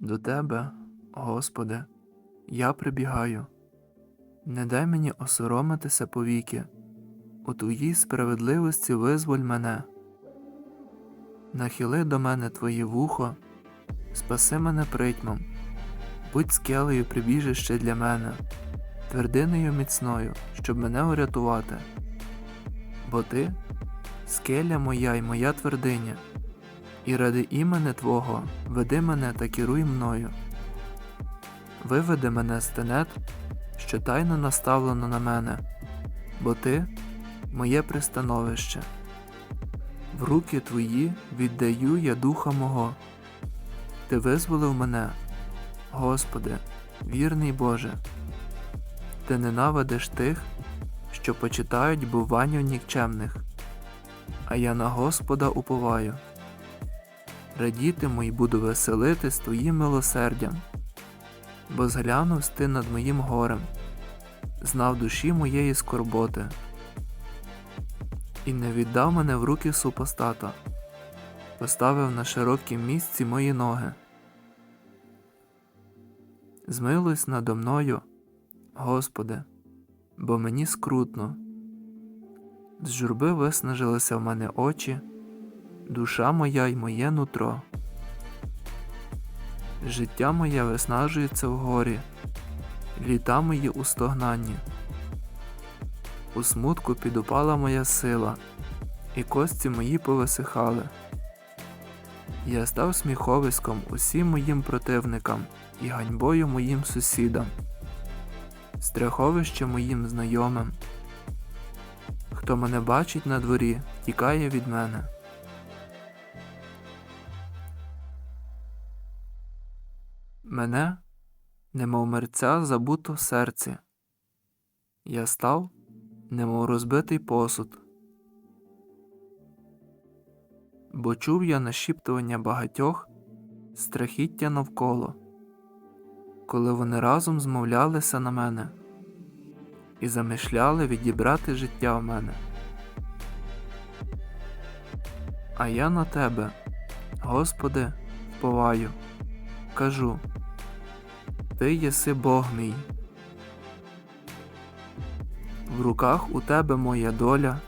До Тебе, Господи, я прибігаю. Не дай мені осоромитися повіки, у Твоїй справедливості визволь мене. Нахили до мене Твоє вухо, спаси мене притьмом, будь скелею прибіжище для мене, твердиною міцною, щоб мене урятувати. Бо Ти скеля моя й моя твердиня, і ради імени Твого веди мене та керуй мною. Виведи мене з тенет, що тайно наставлено на мене, бо Ти моє пристановище. В руки Твої віддаю я духа мого. Ти визволив мене, Господи, вірний Боже. Ти ненавидиш тих, що почитають буванню нікчемних, а я на Господа уповаю. Радітиму й буду веселитись Твоїм милосердям, бо зглянув ти над моїм горем, знав душі моєї скорботи, і не віддав мене в руки супостата, поставив на широкім місці мої ноги. Змилуйся надо мною, Господи, бо мені скрутно. З журби виснажилися в мене очі, душа моя й моє нутро. Життя моє виснажується в горі, літа мої у стогнанні. У смутку підупала моя сила, і кості мої повисихали. Я став сміховиськом усім моїм противникам і ганьбою моїм сусідам, страховище моїм знайомим. Хто мене бачить на дворі, тікає від мене. Мене, немов мерця, забуто в серці. Я став, немов розбитий посуд. Бо чув я нашіптування багатьох страхіття навколо, коли вони разом змовлялися на мене і замишляли відібрати життя в мене. А я на тебе, Господи, вповаю, кажу, Ти єси Бог мій. В руках у тебе моя доля,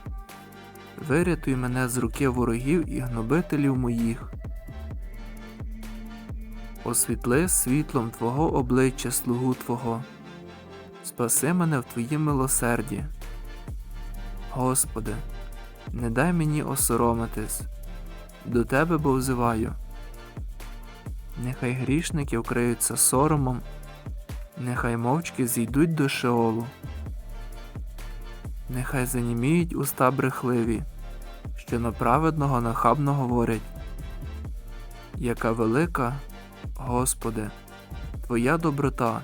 вирятуй мене з руки ворогів і гнобителів моїх. Освітли світлом Твого обличчя слугу Твого, спаси мене в Твоїм милосерді. Господи, не дай мені осоромитись, до Тебе бо взиваю. Нехай грішники вкриються соромом, нехай мовчки зійдуть до Шеолу. Нехай заніміють уста брехливі, що на праведного нахабно говорять. Яка велика, Господи, Твоя доброта,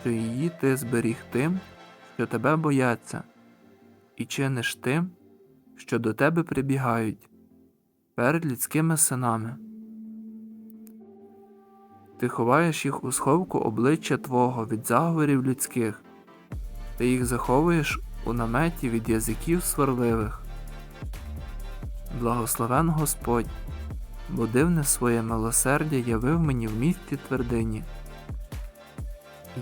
що її Ти зберіг тим, що Тебе бояться, і чиниш тим, що до Тебе прибігають, перед людськими синами. Ти ховаєш їх у сховку обличчя Твого від заговорів людських, ти їх заховуєш у наметі від язиків сварливих. Благословен Господь, бо дивне своє милосердя явив мені в місті твердині.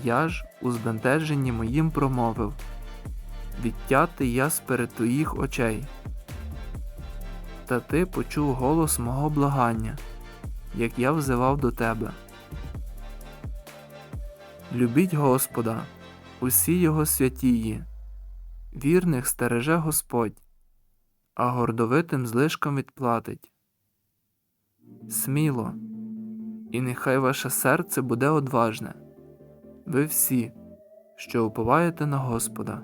Я ж у збентеженні моїм промовив Відтятий я сперед твоїх очей. Та ти почув голос мого благання, як я взивав до тебе. Любіть Господа, усі його святії, вірних стереже Господь, а гордовитим злишком відплатить. Сміло, і нехай ваше серце буде одважне, ви всі, що уповаєте на Господа.